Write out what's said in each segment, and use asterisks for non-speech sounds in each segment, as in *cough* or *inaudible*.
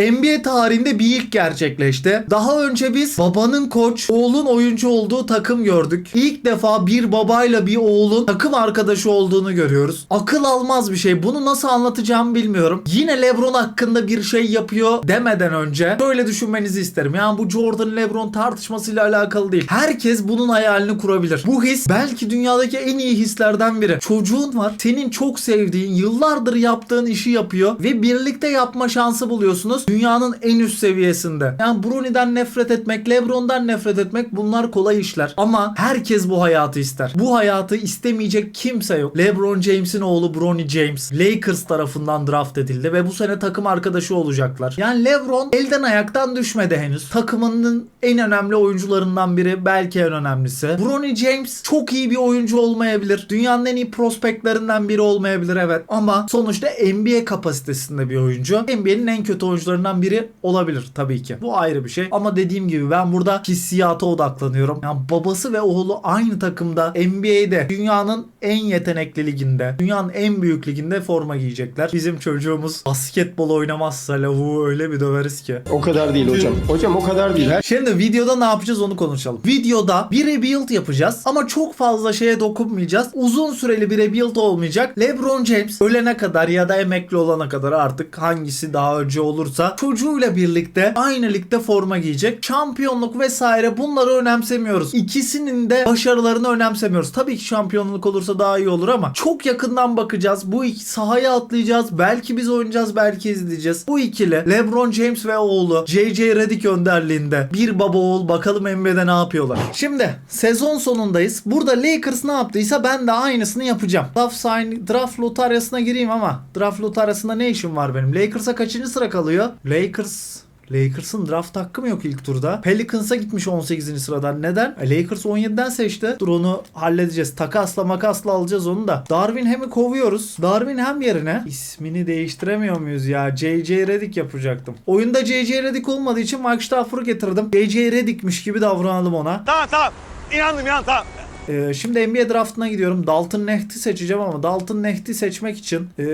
NBA tarihinde bir ilk gerçekleşti. Daha önce biz babanın koç, oğlun oyuncu olduğu takım gördük. İlk defa bir babayla bir oğlun takım arkadaşı olduğunu görüyoruz. Akıl almaz bir şey. Bunu nasıl anlatacağımı bilmiyorum. Yine LeBron hakkında bir şey yapıyor demeden önce şöyle düşünmenizi isterim. Yani bu Jordan LeBron tartışmasıyla alakalı değil. Herkes bunun hayalini kurabilir. Bu his belki dünyadaki en iyi hislerden biri. Çocuğun var. Senin çok sevdiğin, yıllardır yaptığın işi yapıyor ve birlikte yapma şansı buluyorsunuz. Dünyanın en üst seviyesinde. Yani Bruni'den nefret etmek, LeBron'dan nefret etmek bunlar kolay işler. Ama herkes bu hayatı ister. Bu hayatı istemeyecek kimse yok. LeBron James'in oğlu Bronny James Lakers tarafından draft edildi ve bu sene takım arkadaşı olacaklar. Yani LeBron elden ayaktan düşmedi henüz. Takımının en önemli oyuncularından biri belki en önemlisi. Bronny James çok iyi bir oyuncu olmayabilir. Dünyanın en iyi prospektlerinden biri olmayabilir evet. Ama sonuçta NBA kapasitesinde bir oyuncu. NBA'nin en kötü oyuncularından biri olabilir tabii ki. Bu ayrı bir şey. Ama dediğim gibi ben burada hissiyata odaklanıyorum. Yani babası ve oğlu aynı takımda NBA'de dünyanın en yetenekli liginde, dünyanın en büyük liginde forma giyecekler. Bizim çocuğumuz basketbol oynamazsa lavuğu öyle bir döveriz ki. O kadar değil hocam. Hocam o kadar değil. Her Şimdi videoda ne yapacağız onu konuşalım. Videoda bir rebuild yapacağız ama çok fazla şeye dokunmayacağız. Uzun süreli bir rebuild olmayacak. LeBron James ölene kadar ya da emekli olana kadar artık hangisi daha önce olursa çocuğuyla birlikte aynı ligde forma giyecek. Şampiyonluk vesaire bunları önemsemiyoruz. İkisinin de başarılarını önemsemiyoruz. Tabii ki şampiyonluk olursa daha iyi olur ama çok yakından bakacağız. Bu iki sahaya atlayacağız. Belki biz oynayacağız, belki izleyeceğiz. Bu ikili LeBron James ve oğlu JJ Redick önderliğinde bir baba oğul bakalım NBA'de ne yapıyorlar. Şimdi sezon sonundayız. Burada Lakers ne yaptıysa ben de aynısını yapacağım. Draft, sign, draft lotaryasına gireyim ama draft lotaryasında ne işim var benim? Lakers'a kaçıncı sıra kalıyor? Lakers Lakers'ın draft hakkı mı yok ilk turda? Pelicans'a gitmiş 18. sıradan. Neden? E, Lakers 17'den seçti. Dur onu halledeceğiz. Takasla makasla alacağız onu da. Darwin Ham'i kovuyoruz. Darwin Ham yerine ismini değiştiremiyor muyuz ya? JJ Redick yapacaktım. Oyunda JJ Redick olmadığı için Mike Stafford'u getirdim. JJ Redick'miş gibi davranalım ona. Tamam tamam. İnandım inandım tamam. Ee, şimdi NBA draftına gidiyorum. Dalton Necht'i seçeceğim ama Dalton Necht'i seçmek için e,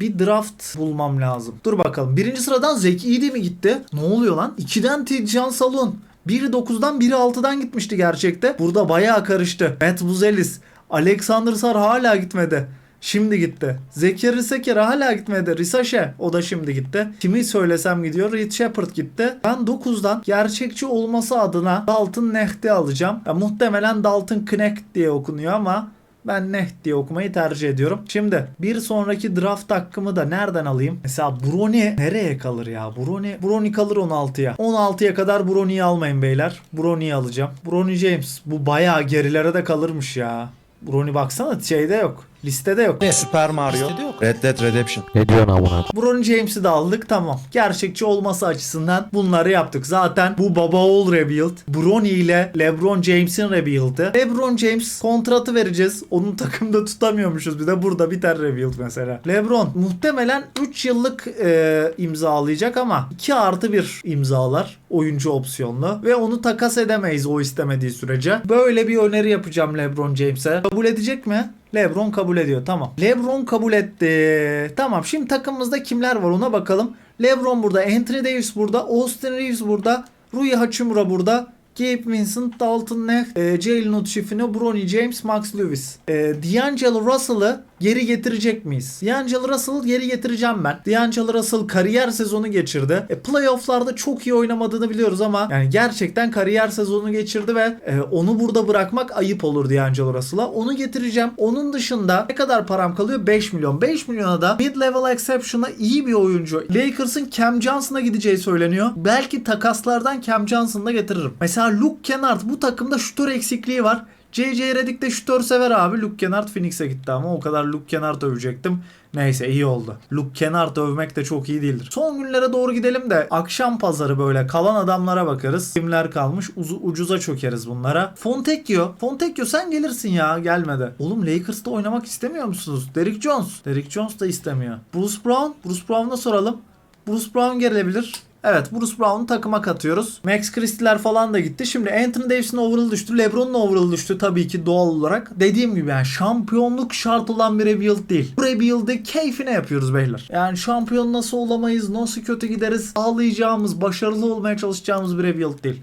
bir draft bulmam lazım. Dur bakalım. Birinci sıradan Zeki İyidi mi gitti? Ne oluyor lan? 2'den Tidjan Salon. Biri 9'dan biri 6'dan gitmişti gerçekte. Burada bayağı karıştı. Matt Buzelis. Alexander Sar hala gitmedi. Şimdi gitti. Zekeri Seker hala gitmedi. Risaşe o da şimdi gitti. Kimi söylesem gidiyor. Reed Shepard gitti. Ben 9'dan gerçekçi olması adına Dalton Necht'i alacağım. Ya, muhtemelen Dalton Knecht diye okunuyor ama ben Necht diye okumayı tercih ediyorum. Şimdi bir sonraki draft hakkımı da nereden alayım? Mesela Brony nereye kalır ya? Brony, Brony kalır 16'ya. 16'ya kadar Brony'yi almayın beyler. Brony'yi alacağım. Brony James. Bu bayağı gerilere de kalırmış ya. Brony baksana şeyde yok. Listede yok. Ne Super Mario? Red Dead Redemption. Ne diyorsun amına? Bron James'i de aldık tamam. Gerçekçi olması açısından bunları yaptık. Zaten bu baba oğul rebuild. Bronny ile LeBron James'in rebuild'i. LeBron James kontratı vereceğiz. Onun takımda tutamıyormuşuz. Bir de burada biter rebuild mesela. LeBron muhtemelen 3 yıllık e, imzalayacak ama 2 artı 1 imzalar. Oyuncu opsiyonlu. Ve onu takas edemeyiz o istemediği sürece. Böyle bir öneri yapacağım LeBron James'e. Kabul edecek mi? LeBron kabul ediyor. Tamam. LeBron kabul etti. Tamam. Şimdi takımımızda kimler var ona bakalım. LeBron burada. Anthony Davis burada. Austin Reeves burada. Rui Hachimura burada. Gabe Vincent, Dalton Neff, e, Jalen Utschifino, Bronny James, Max Lewis. E, D'Angelo Russell'ı geri getirecek miyiz? D'Angelo Russell'ı geri getireceğim ben. D'Angelo Russell kariyer sezonu geçirdi. E, playoff'larda çok iyi oynamadığını biliyoruz ama yani gerçekten kariyer sezonu geçirdi ve e, onu burada bırakmak ayıp olur D'Angelo Russell'a. Onu getireceğim. Onun dışında ne kadar param kalıyor? 5 milyon. 5 milyona da mid-level exception'a iyi bir oyuncu. Lakers'ın Cam Johnson'a gideceği söyleniyor. Belki takaslardan Cam Johnson'da getiririm. Mesela Luke Kennard bu takımda şutör eksikliği var. JJ Redick de şutör sever abi. Luke Kennard Phoenix'e gitti ama o kadar Luke Kennard övecektim. Neyse iyi oldu. Luke Kennard övmek de çok iyi değildir. Son günlere doğru gidelim de akşam pazarı böyle kalan adamlara bakarız. Kimler kalmış Uzu, ucuza çökeriz bunlara. Fontecchio. Fontecchio sen gelirsin ya gelmedi. Oğlum Lakers'ta oynamak istemiyor musunuz? Derrick Jones. Derrick Jones da istemiyor. Bruce Brown. Bruce Brown'a soralım. Bruce Brown gelebilir. Evet Bruce Brown'u takıma katıyoruz. Max Christie'ler falan da gitti. Şimdi Anthony Davis'in overall düştü. LeBron'un overall düştü tabii ki doğal olarak. Dediğim gibi yani şampiyonluk şart olan bir rebuild değil. Bu rebuild'i keyfine yapıyoruz beyler. Yani şampiyon nasıl olamayız, nasıl kötü gideriz ağlayacağımız, başarılı olmaya çalışacağımız bir rebuild değil.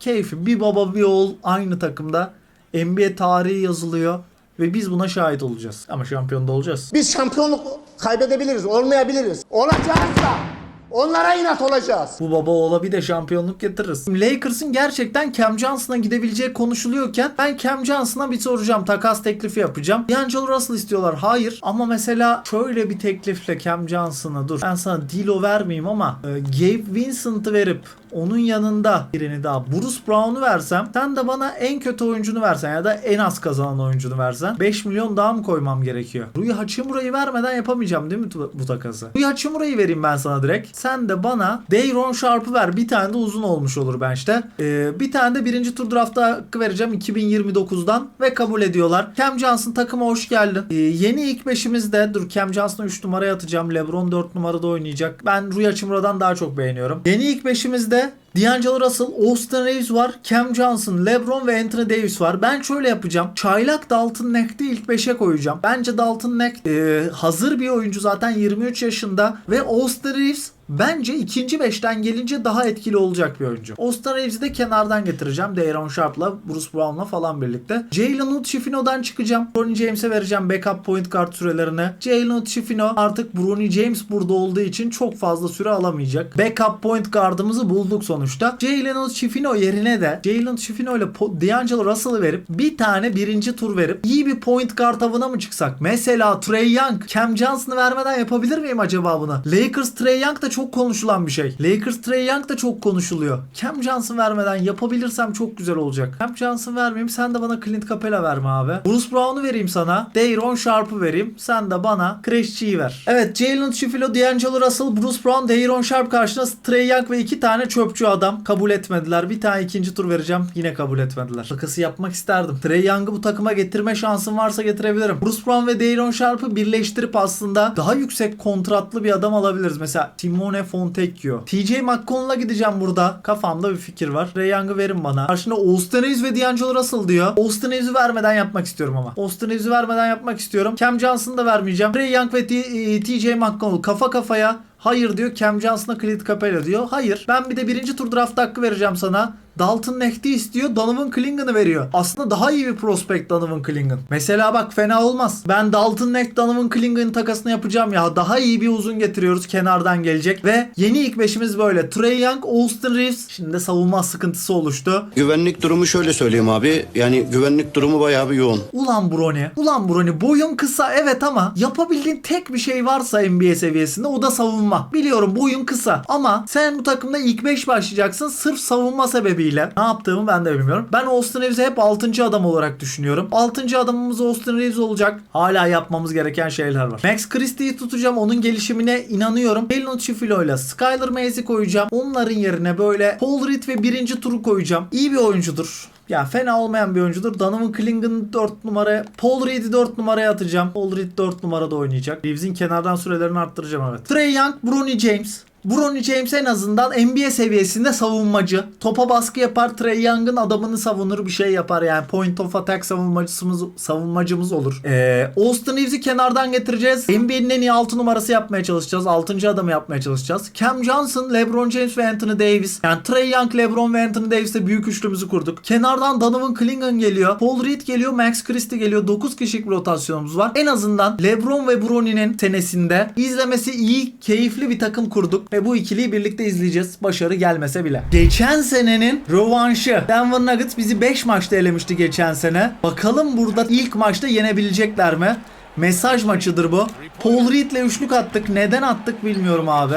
Keyfi bir baba bir oğul aynı takımda. NBA tarihi yazılıyor ve biz buna şahit olacağız. Ama şampiyon da olacağız. Biz şampiyonluk kaybedebiliriz, olmayabiliriz. Olacağız da onlara inat olacağız. Bu baba oğla bir de şampiyonluk getiririz. Lakers'ın gerçekten Cam Johnson'a gidebileceği konuşuluyorken ben Cam Johnson'a bir soracağım. Takas teklifi yapacağım. D'Angelo Russell istiyorlar. Hayır. Ama mesela şöyle bir teklifle Cam Johnson'a dur. Ben sana Dilo vermeyeyim ama e, Gabe Vincent'ı verip onun yanında birini daha Bruce Brown'u versem sen de bana en kötü oyuncunu versen ya da en az kazanan oyuncunu versen 5 milyon daha mı koymam gerekiyor? Rui Hachimura'yı vermeden yapamayacağım değil mi bu, takası? Rui Hachimura'yı vereyim ben sana direkt. Sen de bana Dayron Sharp'ı ver. Bir tane de uzun olmuş olur bench'te. Ee, bir tane de birinci tur drafta hakkı vereceğim 2029'dan ve kabul ediyorlar. Cam Johnson takıma hoş geldin. Ee, yeni ilk beşimizde dur Cam Johnson'ı 3 numaraya atacağım. LeBron 4 numarada oynayacak. Ben Rui Hachimura'dan daha çok beğeniyorum. Yeni ilk beşimizde D'Angelo Russell, Austin Reeves var, Cam Johnson, LeBron ve Anthony Davis var. Ben şöyle yapacağım. Çaylak Dalton Neck'ti ilk 5'e koyacağım. Bence Dalton Neck e, hazır bir oyuncu zaten 23 yaşında ve Austin Reeves Bence ikinci beşten gelince daha etkili olacak bir oyuncu. Austin Reeves'i de kenardan getireceğim. Dayron Sharp'la, Bruce Brown'la falan birlikte. Jalen Hood Schifino'dan çıkacağım. Bronny James'e vereceğim backup point guard sürelerini. Jalen Hood Schifino artık Bronny James burada olduğu için çok fazla süre alamayacak. Backup point guard'ımızı bulduk sonuçta. Jalen Hood Schifino yerine de Jalen Schifino ile D'Angelo Russell'ı verip bir tane birinci tur verip iyi bir point guard avına mı çıksak? Mesela Trey Young, Cam Johnson'ı vermeden yapabilir miyim acaba bunu? Lakers Trey Young da çok konuşulan bir şey. Lakers Trey Young da çok konuşuluyor. Cam Johnson vermeden yapabilirsem çok güzel olacak. Cam Johnson vermeyeyim sen de bana Clint Capela verme abi. Bruce Brown'u vereyim sana. Dayron Sharp'ı vereyim. Sen de bana G'yi ver. Evet Jalen Schifilo, D'Angelo Russell, Bruce Brown, Dayron Sharp karşısında Trey Young ve iki tane çöpçü adam kabul etmediler. Bir tane ikinci tur vereceğim. Yine kabul etmediler. Takası yapmak isterdim. Trey Young'ı bu takıma getirme şansım varsa getirebilirim. Bruce Brown ve Dayron Sharp'ı birleştirip aslında daha yüksek kontratlı bir adam alabiliriz. Mesela Timone Fontecchio. TJ McConnell'a gideceğim burada. Kafamda bir fikir var. Trey Young'ı verin bana. Karşında Austin Reeves ve D'Angelo Russell diyor. Austin Reeves'i vermeden yapmak istiyorum ama. Austin Reeves'i vermeden yapmak istiyorum. Cam Johnson'ı da vermeyeceğim. Trey Young ve T- e, TJ McConnell kafa kafaya Hayır diyor Cam Johnson'a Clint Capela diyor. Hayır. Ben bir de birinci tur draft hakkı vereceğim sana. Dalton Neck'ti istiyor. Donovan Clingan'ı veriyor. Aslında daha iyi bir prospect Donovan Clingan. Mesela bak fena olmaz. Ben Dalton Neck Donovan Clingan'ın takasını yapacağım ya. Daha iyi bir uzun getiriyoruz. Kenardan gelecek. Ve yeni ilk beşimiz böyle. Trey Young, Austin Reeves. Şimdi de savunma sıkıntısı oluştu. Güvenlik durumu şöyle söyleyeyim abi. Yani güvenlik durumu bayağı bir yoğun. Ulan Brony. Ulan Brony boyun kısa evet ama yapabildiğin tek bir şey varsa NBA seviyesinde o da savunma. Biliyorum boyun kısa ama sen bu takımda ilk 5 başlayacaksın sırf savunma sebebiyle. Ne yaptığımı ben de bilmiyorum. Ben Austin Reeves'i hep 6. adam olarak düşünüyorum. 6. adamımız Austin Reeves olacak. Hala yapmamız gereken şeyler var. Max Christie'yi tutacağım. Onun gelişimine inanıyorum. Jalen Chifilo ile Skyler Mays'i koyacağım. Onların yerine böyle Paul Reed ve birinci turu koyacağım. İyi bir oyuncudur. Ya fena olmayan bir oyuncudur. Donovan Clingan 4 numara. Paul Reed'i 4 numaraya atacağım. Paul Reed 4 numarada oynayacak. Reeves'in kenardan sürelerini arttıracağım evet. Trey Young, Bronny James. Bronny James en azından NBA seviyesinde savunmacı. Topa baskı yapar. Trey Young'ın adamını savunur bir şey yapar yani. Point of attack savunmacımız, savunmacımız olur. Ee, Austin Reeves'i kenardan getireceğiz. NBA'nin en iyi 6 numarası yapmaya çalışacağız. 6. adamı yapmaya çalışacağız. Cam Johnson, LeBron James ve Anthony Davis. Yani Trey Young, LeBron ve Anthony Davis'le büyük üçlümüzü kurduk. Kenardan Donovan Clingan geliyor. Paul Reed geliyor. Max Christie geliyor. 9 kişilik bir rotasyonumuz var. En azından LeBron ve Bronny'nin senesinde izlemesi iyi, keyifli bir takım kurduk. Ve bu ikiliyi birlikte izleyeceğiz. Başarı gelmese bile. Geçen senenin rövanşı. Denver Nuggets bizi 5 maçta elemişti geçen sene. Bakalım burada ilk maçta yenebilecekler mi? Mesaj maçıdır bu. Paul Reed'le üçlük attık. Neden attık bilmiyorum abi.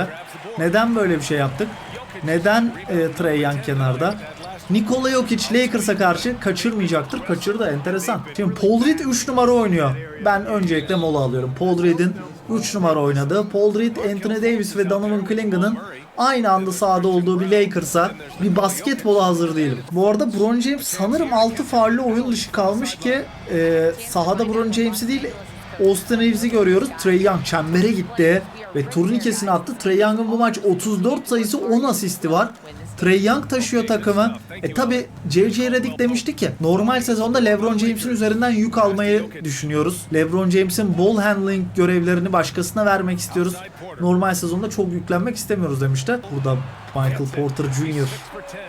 Neden böyle bir şey yaptık? Neden e, Trey Young kenarda? Nikola Jokic Lakers'a karşı kaçırmayacaktır. Kaçırdı enteresan. Şimdi Paul Reed 3 numara oynuyor. Ben öncelikle mola alıyorum. Paul Reed'in 3 numara oynadığı. Paul Reed, Anthony Davis ve Donovan Clingan'ın aynı anda sahada olduğu bir Lakers'a bir basketbola hazır değilim. Bu arada Bron James sanırım 6 farlı oyun dışı kalmış ki e, sahada Bron James'i değil Austin Reeves'i görüyoruz. Trey Young çembere gitti ve turnikesini attı. Trey Young'ın bu maç 34 sayısı 10 asisti var. Trey Young taşıyor takımı. E tabi J.J. Redick demişti ki normal sezonda LeBron James'in üzerinden yük almayı düşünüyoruz. LeBron James'in ball handling görevlerini başkasına vermek istiyoruz. Normal sezonda çok yüklenmek istemiyoruz demişti. Burada Michael Porter Jr.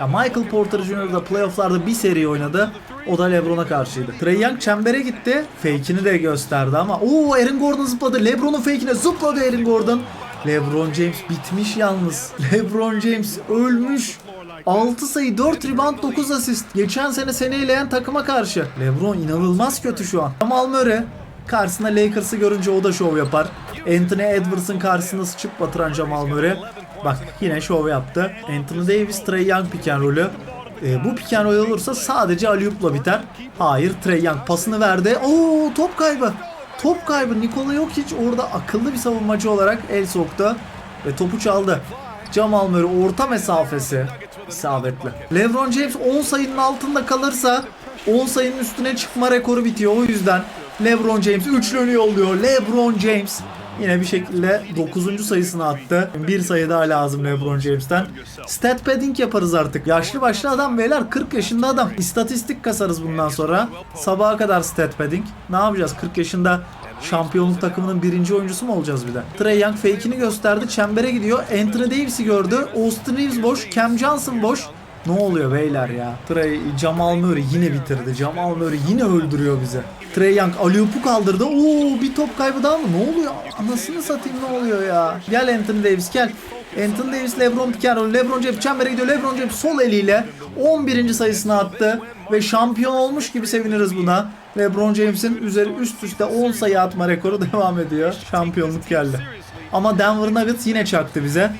Ya Michael Porter Jr. da playofflarda bir seri oynadı. O da LeBron'a karşıydı. Trey Young çembere gitti. Fake'ini de gösterdi ama o Aaron Gordon zıpladı. LeBron'un fake'ine zıpladı Aaron Gordon. LeBron James bitmiş yalnız. LeBron James ölmüş. 6 sayı 4 rebound 9 asist. Geçen sene seni eleyen takıma karşı. LeBron inanılmaz kötü şu an. Jamal Murray karşısında Lakers'ı görünce o da şov yapar. Anthony Edwards'ın karşısında sıçıp batıran Jamal Murray. Bak yine şov yaptı. Anthony Davis, Trey Young pick and roll'ü. Ee, bu pick and roll olursa sadece Aliyup'la biter. Hayır Trey Young pasını verdi. Oo top kaybı. Top kaybı. Nikola Jokic orada akıllı bir savunmacı olarak el soktu. Ve topu çaldı. Jamal Murray orta mesafesi isabetli. LeBron James 10 sayının altında kalırsa 10 sayının üstüne çıkma rekoru bitiyor. O yüzden LeBron James üçlünü yolluyor. LeBron James yine bir şekilde 9. sayısını attı. Bir sayı daha lazım LeBron James'ten. Stat padding yaparız artık. Yaşlı başlı adam beyler 40 yaşında adam. İstatistik kasarız bundan sonra. Sabaha kadar stat padding. Ne yapacağız 40 yaşında Şampiyonluk takımının birinci oyuncusu mu olacağız bir de? Trey Young fake'ini gösterdi. Çembere gidiyor. Anthony Davis'i gördü. Austin Reeves boş. Cam Johnson boş. Ne oluyor beyler ya? Trey, Jamal Murray yine bitirdi. Jamal Murray yine öldürüyor bizi. Trey Young Aliyup'u kaldırdı. Oo bir top kaybı daha mı? Ne oluyor? Anasını satayım ne oluyor ya? Gel Anthony Davis gel. Anthony Davis, LeBron pick and roll. LeBron James çembere gidiyor. LeBron James sol eliyle 11. sayısını attı. Ve şampiyon olmuş gibi seviniriz buna. LeBron James'in üzeri üst üste 10 sayı atma rekoru *laughs* devam ediyor. Şampiyonluk geldi. Ama Denver Nuggets yine çaktı bize.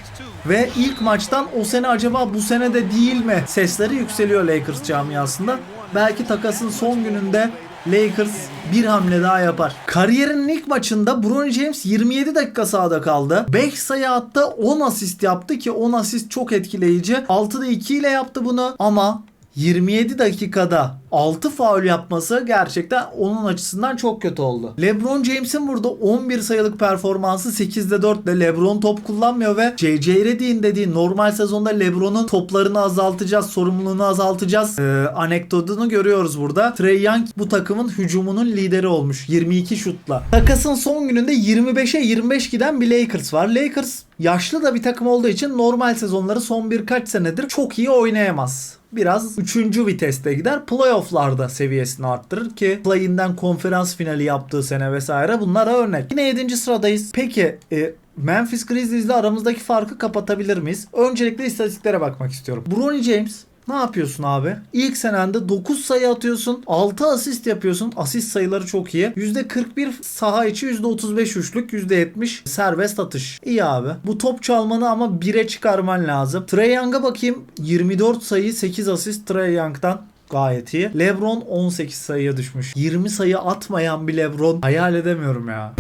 Ve ilk maçtan o sene acaba bu sene de değil mi? Sesleri yükseliyor Lakers camiasında. Belki takasın son gününde Lakers bir hamle daha yapar. Kariyerinin ilk maçında Bronny James 27 dakika sahada kaldı. 5 sayı attı 10 asist yaptı ki 10 asist çok etkileyici. 6'da 2 ile yaptı bunu ama 27 dakikada 6 faul yapması gerçekten onun açısından çok kötü oldu. LeBron James'in burada 11 sayılık performansı 8'de 4 ile LeBron top kullanmıyor ve JJ Redick'in dediği normal sezonda LeBron'un toplarını azaltacağız, sorumluluğunu azaltacağız ee, anekdotunu görüyoruz burada. Trey Young bu takımın hücumunun lideri olmuş 22 şutla. Takasın son gününde 25'e 25 giden bir Lakers var. Lakers yaşlı da bir takım olduğu için normal sezonları son birkaç senedir çok iyi oynayamaz biraz 3. viteste gider. Playoff'larda seviyesini arttırır ki play-in'den konferans finali yaptığı sene vesaire bunlara örnek. Yine 7. sıradayız. Peki e, Memphis Grizzlies ile aramızdaki farkı kapatabilir miyiz? Öncelikle istatistiklere bakmak istiyorum. Bronny James ne yapıyorsun abi? İlk senende 9 sayı atıyorsun. 6 asist yapıyorsun. Asist sayıları çok iyi. %41 saha içi %35 üçlük. %70 serbest atış. İyi abi. Bu top çalmanı ama 1'e çıkarman lazım. Trey Young'a bakayım. 24 sayı 8 asist Trey Young'dan. Gayet iyi. LeBron 18 sayıya düşmüş. 20 sayı atmayan bir LeBron hayal edemiyorum ya.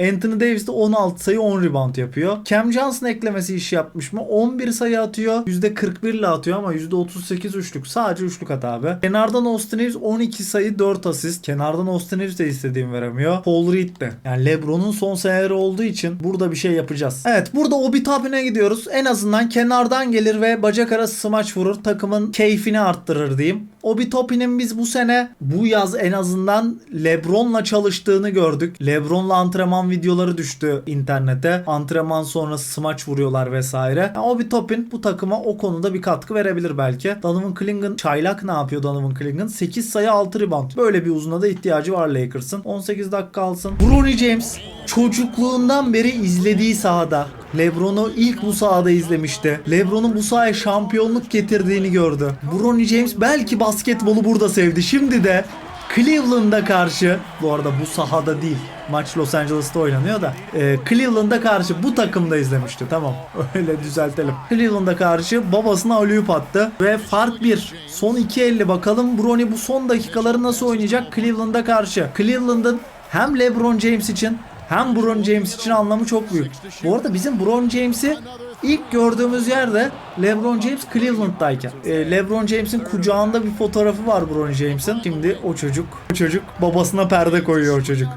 Anthony Davis de 16 sayı 10 rebound yapıyor. Cam Johnson eklemesi iş yapmış mı? 11 sayı atıyor. %41 ile atıyor ama %38 üçlük. Sadece üçlük at abi. Kenardan Austin Reeves 12 sayı 4 asist. Kenardan Austin Reeves de istediğim veremiyor. Paul Reed de. Yani LeBron'un son seneleri olduğu için burada bir şey yapacağız. Evet burada Obi Toppin'e gidiyoruz. En azından kenardan gelir ve bacak arası smaç vurur. Takımın keyfini arttırır diyeyim. Obi Toppin'in biz bu sene bu yaz en azından LeBron'la çalıştığını gördük. LeBron'la antrenman videoları düştü internete. Antrenman sonrası smaç vuruyorlar vesaire. Yani Obi Toppin bu takıma o konuda bir katkı verebilir belki. Donovan Clingan çaylak ne yapıyor Donovan Clingan? 8 sayı 6 rebound. Böyle bir uzuna da ihtiyacı var Lakers'ın. 18 dakika alsın. Bronny James çocukluğundan beri izlediği sahada LeBron'u ilk bu sahada izlemişti. LeBron'un bu sahaya şampiyonluk getirdiğini gördü. Bronny James belki basketbolu burada sevdi. Şimdi de Cleveland'a karşı bu arada bu sahada değil. Maç Los Angeles'ta oynanıyor da. E, Cleveland'a karşı bu takımda izlemişti. Tamam. *laughs* Öyle düzeltelim. Cleveland'a karşı babasına alley attı. Ve fark 1. Son 2.50 bakalım Bronny bu son dakikaları nasıl oynayacak Cleveland'a karşı. Cleveland'ın hem LeBron James için hem Bron James için anlamı çok büyük. Bu arada bizim Bron James'i ilk gördüğümüz yerde LeBron James Cleveland'dayken. Ee, LeBron James'in kucağında bir fotoğrafı var Bron James'in. Şimdi o çocuk, o çocuk babasına perde koyuyor o çocuk.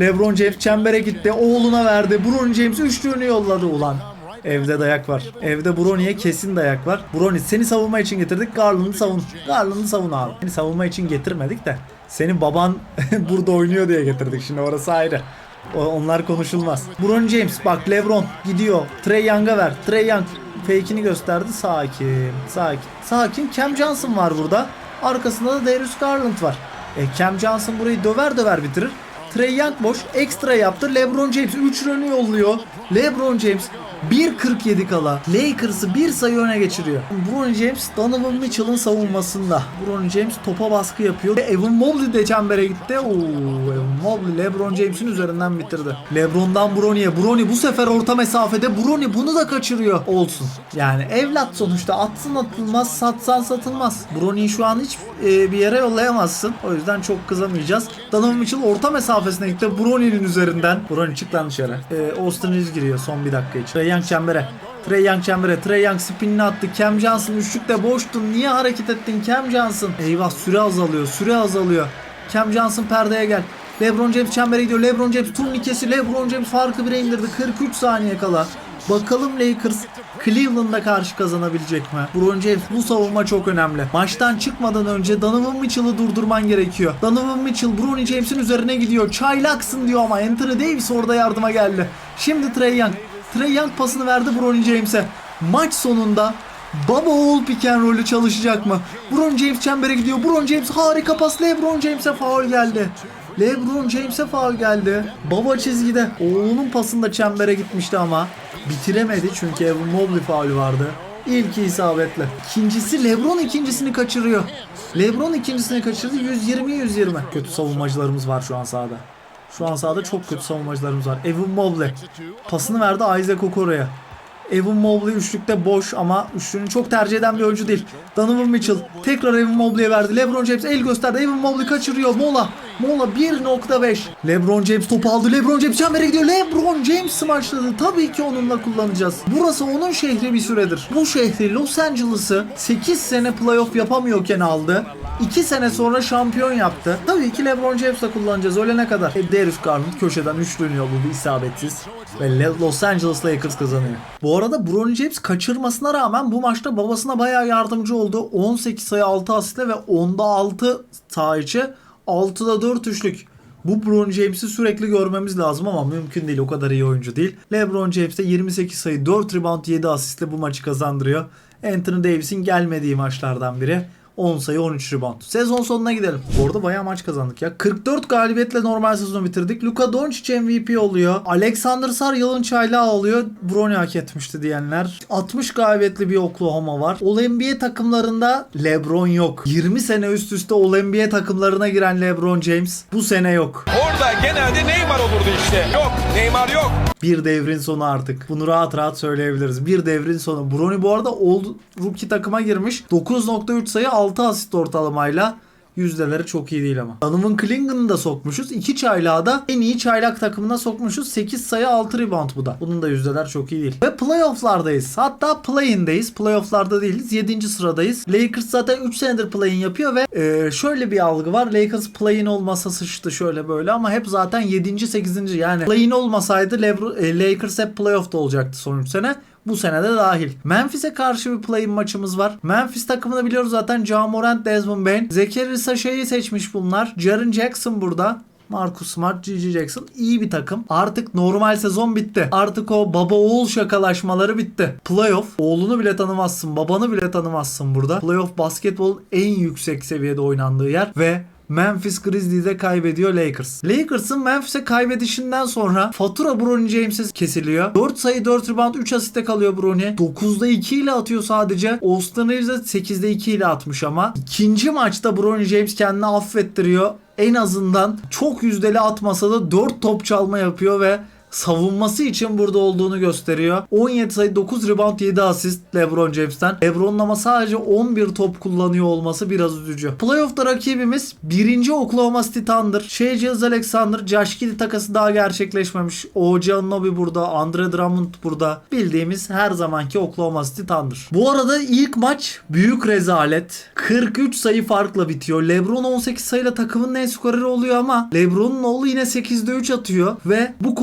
LeBron James çembere gitti, oğluna verdi. Bron James üçlüğünü yolladı ulan. Evde dayak var. Evde Brony'e kesin dayak var. Brony seni savunma için getirdik. Garland'ı savun. Garland'ı savun abi. Seni savunma için getirmedik de. Senin baban *laughs* burada oynuyor diye getirdik. Şimdi orası ayrı. Onlar konuşulmaz. Bron James bak LeBron gidiyor. Trey Young'a ver. Trey Young fake'ini gösterdi. Sakin. Sakin. Sakin. Cam Johnson var burada. Arkasında da Darius Garland var. E, Cam Johnson burayı döver döver bitirir. Trey Young boş ekstra yaptı. LeBron James 3 run'u yolluyor. LeBron James 1.47 kala Lakers'ı bir sayı öne geçiriyor. Bron James Donovan Mitchell'ın savunmasında. Bron James topa baskı yapıyor. Evan Mobley de çembere gitti. Oo, Evan Mobley LeBron James'in üzerinden bitirdi. LeBron'dan Bronny'e. Bronny bu sefer orta mesafede. Bronny bunu da kaçırıyor. Olsun. Yani evlat sonuçta atsın atılmaz, satsan satılmaz. Bronny'yi şu an hiç e, bir yere yollayamazsın. O yüzden çok kızamayacağız. Donovan Mitchell orta mesafesine gitti. Bronny'nin üzerinden. Bronny çık lan dışarı. E, Austin Reeves giriyor son bir dakika için. Trey Young çembere. Trey Young çembere. Trey Young spinini attı. Cam Johnson üçlükte boştun. Niye hareket ettin Cam Johnson? Eyvah süre azalıyor. Süre azalıyor. Cam Johnson perdeye gel. LeBron James çembere gidiyor. LeBron James turnikesi. LeBron James farkı bire indirdi. 43 saniye kala. Bakalım Lakers Cleveland'a karşı kazanabilecek mi? Bron James bu savunma çok önemli. Maçtan çıkmadan önce Donovan Mitchell'ı durdurman gerekiyor. Donovan Mitchell Bronny James'in üzerine gidiyor. Çaylaksın diyor ama Anthony Davis orada yardıma geldi. Şimdi Trey Young. Trey Young pasını verdi Bronny James'e. Maç sonunda Baba oğul pick and roll'ü çalışacak mı? Bron James çembere gidiyor. Bron James harika pas. LeBron James'e faul geldi. LeBron James'e faul geldi. Baba çizgide. Oğlunun pasında çembere gitmişti ama bitiremedi çünkü Evan Mobley faul vardı. İlki isabetli. İkincisi LeBron ikincisini kaçırıyor. LeBron ikincisini kaçırdı. 120-120. Kötü savunmacılarımız var şu an sahada. Şu an sahada çok kötü savunmacılarımız var. Evan Mobley. Pasını verdi Isaac Okoro'ya. Evan Mobley üçlükte boş ama üçlüğünü çok tercih eden bir oyuncu değil. Donovan Mitchell tekrar Evan Mobley'e verdi. LeBron James el gösterdi. Evan Mobley kaçırıyor. Mola. Mola 1.5. LeBron James topu aldı. LeBron James çembere gidiyor. LeBron James smaçladı. Tabii ki onunla kullanacağız. Burası onun şehri bir süredir. Bu şehri Los Angeles'ı 8 sene playoff yapamıyorken aldı. 2 sene sonra şampiyon yaptı. Tabii ki LeBron James'la kullanacağız ölene kadar. E, Darius Garland köşeden üçlüğünü yolladı isabetsiz. Ve Los Angeles Lakers kazanıyor. Bu arada Bron James kaçırmasına rağmen bu maçta babasına bayağı yardımcı oldu. 18 sayı 6 asistle ve 10'da 6 saha içi 6'da 4 üçlük. Bu Bron James'i sürekli görmemiz lazım ama mümkün değil. O kadar iyi oyuncu değil. LeBron James de 28 sayı 4 rebound 7 asistle bu maçı kazandırıyor. Anthony Davis'in gelmediği maçlardan biri. 10 sayı 13 rebound. Sezon sonuna gidelim. Bu arada bayağı maç kazandık ya. 44 galibiyetle normal sezonu bitirdik. Luka Doncic MVP oluyor. Alexander Sar yılın çaylağı oluyor. Bronny hak etmişti diyenler. 60 galibiyetli bir Oklahoma var. All NBA takımlarında LeBron yok. 20 sene üst üste All NBA takımlarına giren LeBron James bu sene yok. Orada genelde Neymar olurdu işte. Yok Neymar yok. Bir devrin sonu artık. Bunu rahat rahat söyleyebiliriz. Bir devrin sonu. Brony bu arada All Rookie takıma girmiş. 9.3 sayı 6 asist ortalamayla. Yüzdeleri çok iyi değil ama. Donovan Clingan'ı da sokmuşuz. 2 çaylağı da en iyi çaylak takımına sokmuşuz. 8 sayı 6 rebound bu da. Bunun da yüzdeler çok iyi değil. Ve playofflardayız. Hatta play-in'deyiz. Playofflarda değiliz. 7. sıradayız. Lakers zaten 3 senedir play-in yapıyor ve e, şöyle bir algı var. Lakers play-in olmasa sıçtı şöyle böyle ama hep zaten 7. 8. yani play-in olmasaydı e, Lakers hep playoff'ta olacaktı son 3 sene. Bu sene de dahil. Memphis'e karşı bir play-in maçımız var. Memphis takımını biliyoruz zaten. Ja Morant, Desmond Bain. Zekeri Saşa'yı seçmiş bunlar. Jaren Jackson burada. Marcus Smart, Gigi Jackson iyi bir takım. Artık normal sezon bitti. Artık o baba oğul şakalaşmaları bitti. Playoff oğlunu bile tanımazsın, babanı bile tanımazsın burada. Playoff basketbolun en yüksek seviyede oynandığı yer ve Memphis Grizzlies'e kaybediyor Lakers. Lakers'ın Memphis'e kaybedişinden sonra fatura Bronny James'e kesiliyor. 4 sayı 4 rebound 3 asiste kalıyor Bronny. 9'da 2 ile atıyor sadece. Austin Reeves de 8'de 2 ile atmış ama. ikinci maçta Bronny James kendini affettiriyor. En azından çok yüzdeli atmasa da 4 top çalma yapıyor ve savunması için burada olduğunu gösteriyor. 17 sayı 9 rebound 7 asist LeBron James'ten. LeBron'un ama sadece 11 top kullanıyor olması biraz üzücü. Playoff'ta rakibimiz 1. Oklahoma City Thunder. Shea Gilgeous Alexander, Josh Giddey takası daha gerçekleşmemiş. OG Anunoby burada, Andre Drummond burada. Bildiğimiz her zamanki Oklahoma City Thunder. Bu arada ilk maç büyük rezalet. 43 sayı farkla bitiyor. LeBron 18 sayıyla takımın en skoreri oluyor ama LeBron'un oğlu yine 8'de 3 atıyor ve bu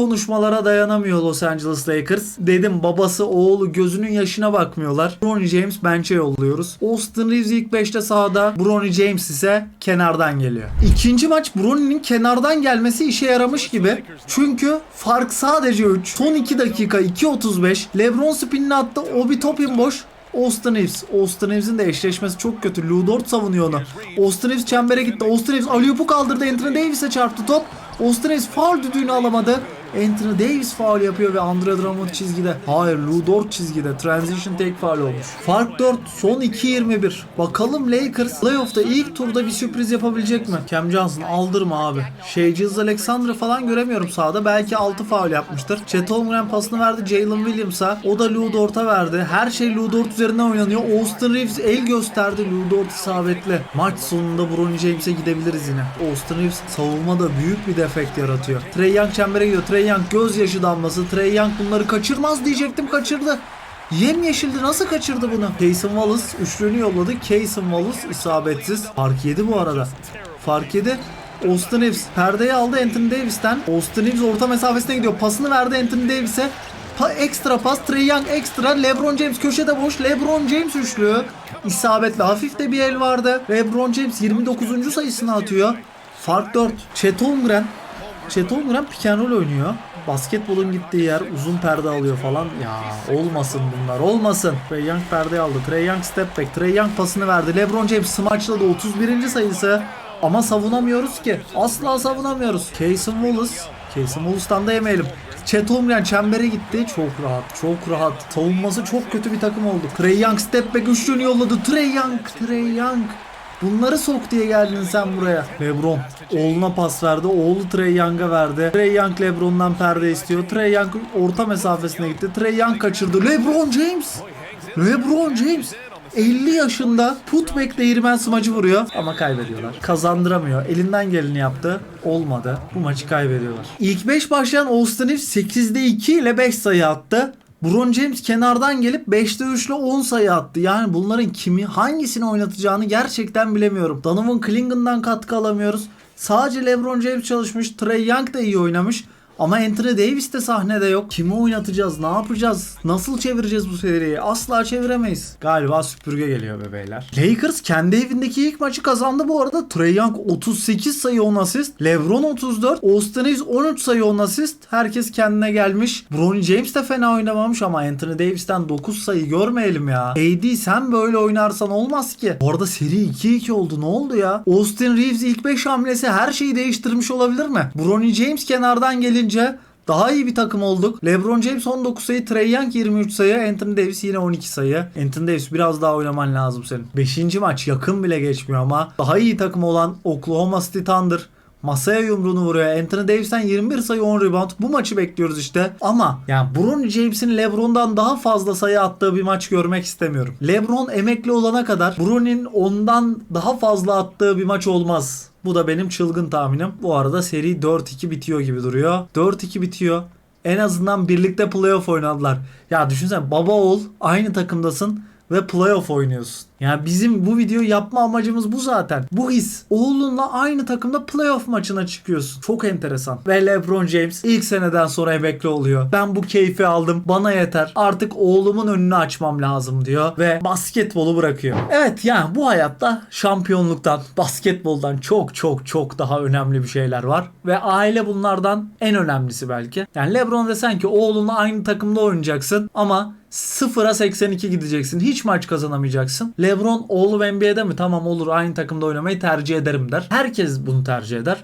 konuşmalara dayanamıyor Los Angeles Lakers. Dedim babası oğlu gözünün yaşına bakmıyorlar. Bronny James bench'e yolluyoruz. Austin Reeves ilk 5'te sahada. Bronny James ise kenardan geliyor. İkinci maç Bronny'nin kenardan gelmesi işe yaramış gibi. Çünkü fark sadece 3. Son 2 dakika 2.35. LeBron spinini attı. Obi Toppin boş. Austin Reeves. Austin Reeves'in de eşleşmesi çok kötü. Lou Dort savunuyor onu. Austin Reeves çembere gitti. Austin Reeves alley kaldırdı. Anthony Davis'e çarptı top. Austin Reeves foul düdüğünü alamadı. Anthony Davis faul yapıyor ve Andre Drummond çizgide. Hayır Lou Dort çizgide. Transition take faul olmuş. Fark 4. Son 2.21. Bakalım Lakers playoff'ta ilk turda bir sürpriz yapabilecek mi? Cam Johnson aldırma abi. Shea Gilgeous Alexander falan göremiyorum sahada. Belki 6 faul yapmıştır. Chet Holmgren pasını verdi Jalen Williams'a. O da Lou Dort'a verdi. Her şey Lou Dort üzerinden oynanıyor. Austin Reeves el gösterdi. Lou Dort isabetli. Maç sonunda Bronny James'e gidebiliriz yine. Austin Reeves savunmada büyük bir defekt yaratıyor. Trey Young çembere gidiyor. Trey Young gözyaşı damlası. Trey Young bunları kaçırmaz diyecektim kaçırdı. Yem yeşildi nasıl kaçırdı bunu? Casey Wallace üçlüğünü yolladı. Casey Wallace isabetsiz. Fark yedi bu arada. Fark yedi. Austin Reeves perdeyi aldı Anthony Davis'ten. Austin Reeves orta mesafesine gidiyor. Pasını verdi Anthony Davis'e. Pa ekstra pas. Trey Young ekstra. LeBron James köşede boş. LeBron James üçlüğü. İsabetli. Hafif de bir el vardı. LeBron James 29. sayısını atıyor. Fark 4. Chet Holmgren. Chet Holmgren pick and roll oynuyor. Basketbolun gittiği yer uzun perde alıyor falan. Ya olmasın bunlar olmasın. Trey Young perde aldı. Trey Young step back. Trey Young pasını verdi. LeBron James smaçladı 31. sayısı. Ama savunamıyoruz ki. Asla savunamıyoruz. Casey Wallace. Casey Wallace'tan da yemeyelim. Chet Holmgren çembere gitti. Çok rahat. Çok rahat. Savunması çok kötü bir takım oldu. Trey Young step back üçlüğünü yolladı. Trey Young. Trey Young. Bunları sok diye geldin sen buraya. Lebron oğluna pas verdi. Oğlu Trey Young'a verdi. Trey Young Lebron'dan perde istiyor. Trey Young orta mesafesine gitti. Trey Young kaçırdı. Lebron James. Lebron James. 50 yaşında putback değirmen smacı vuruyor ama kaybediyorlar. Kazandıramıyor. Elinden geleni yaptı. Olmadı. Bu maçı kaybediyorlar. İlk 5 başlayan Austin Reeves 8'de 2 ile 5 sayı attı. Bron James kenardan gelip 5'te 3 ile 10 sayı attı. Yani bunların kimi hangisini oynatacağını gerçekten bilemiyorum. Donovan Clingan'dan katkı alamıyoruz. Sadece LeBron James çalışmış. Trey Young da iyi oynamış. Ama Anthony Davis de sahnede yok. Kimi oynatacağız? Ne yapacağız? Nasıl çevireceğiz bu seriyi? Asla çeviremeyiz. Galiba süpürge geliyor bebeyler. Lakers kendi evindeki ilk maçı kazandı bu arada. Trey Young 38 sayı 10 asist. LeBron 34. Austin Reeves 13 sayı 10 asist. Herkes kendine gelmiş. Bronny James de fena oynamamış ama Anthony Davis'ten 9 sayı görmeyelim ya. AD sen böyle oynarsan olmaz ki. Bu arada seri 2-2 oldu. Ne oldu ya? Austin Reeves ilk 5 hamlesi her şeyi değiştirmiş olabilir mi? Bronny James kenardan gelince daha iyi bir takım olduk. LeBron James 19 sayı, Trey Young 23 sayı, Anthony Davis yine 12 sayı. Anthony Davis biraz daha oynaman lazım senin. 5. maç yakın bile geçmiyor ama daha iyi takım olan Oklahoma City Thunder Masaya yumruğunu vuruyor. Anthony Davis'ten 21 sayı 10 rebound. Bu maçı bekliyoruz işte. Ama yani Bron James'in LeBron'dan daha fazla sayı attığı bir maç görmek istemiyorum. LeBron emekli olana kadar Bron'in ondan daha fazla attığı bir maç olmaz. Bu da benim çılgın tahminim. Bu arada seri 4-2 bitiyor gibi duruyor. 4-2 bitiyor. En azından birlikte playoff oynadılar. Ya düşünsene baba oğul aynı takımdasın ve playoff oynuyorsun. Yani bizim bu videoyu yapma amacımız bu zaten. Bu his. Oğlunla aynı takımda playoff maçına çıkıyorsun. Çok enteresan. Ve LeBron James ilk seneden sonra emekli oluyor. Ben bu keyfi aldım. Bana yeter. Artık oğlumun önünü açmam lazım diyor. Ve basketbolu bırakıyor. Evet yani bu hayatta şampiyonluktan, basketboldan çok çok çok daha önemli bir şeyler var. Ve aile bunlardan en önemlisi belki. Yani LeBron desen ki oğlunla aynı takımda oynayacaksın ama 0'a 82 gideceksin. Hiç maç kazanamayacaksın. LeBron oğlum NBA'de mi? Tamam olur aynı takımda oynamayı tercih ederim der. Herkes bunu tercih eder.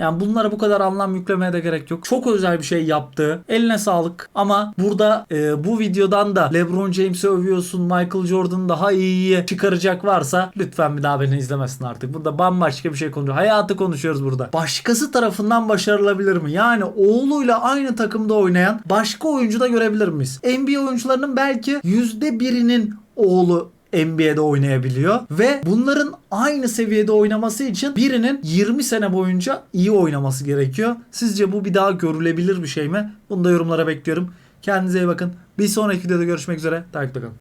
Yani bunlara bu kadar anlam yüklemeye de gerek yok. Çok özel bir şey yaptı. Eline sağlık. Ama burada e, bu videodan da LeBron James'i övüyorsun. Michael Jordan daha iyiyi çıkaracak varsa lütfen bir daha beni izlemesin artık. Burada bambaşka bir şey konuşuyor. Hayatı konuşuyoruz burada. Başkası tarafından başarılabilir mi? Yani oğluyla aynı takımda oynayan başka oyuncu da görebilir miyiz? NBA oyuncularının belki yüzde birinin oğlu NBA'de oynayabiliyor ve bunların aynı seviyede oynaması için birinin 20 sene boyunca iyi oynaması gerekiyor. Sizce bu bir daha görülebilir bir şey mi? Bunu da yorumlara bekliyorum. Kendinize iyi bakın. Bir sonraki videoda görüşmek üzere. Takipte kalın.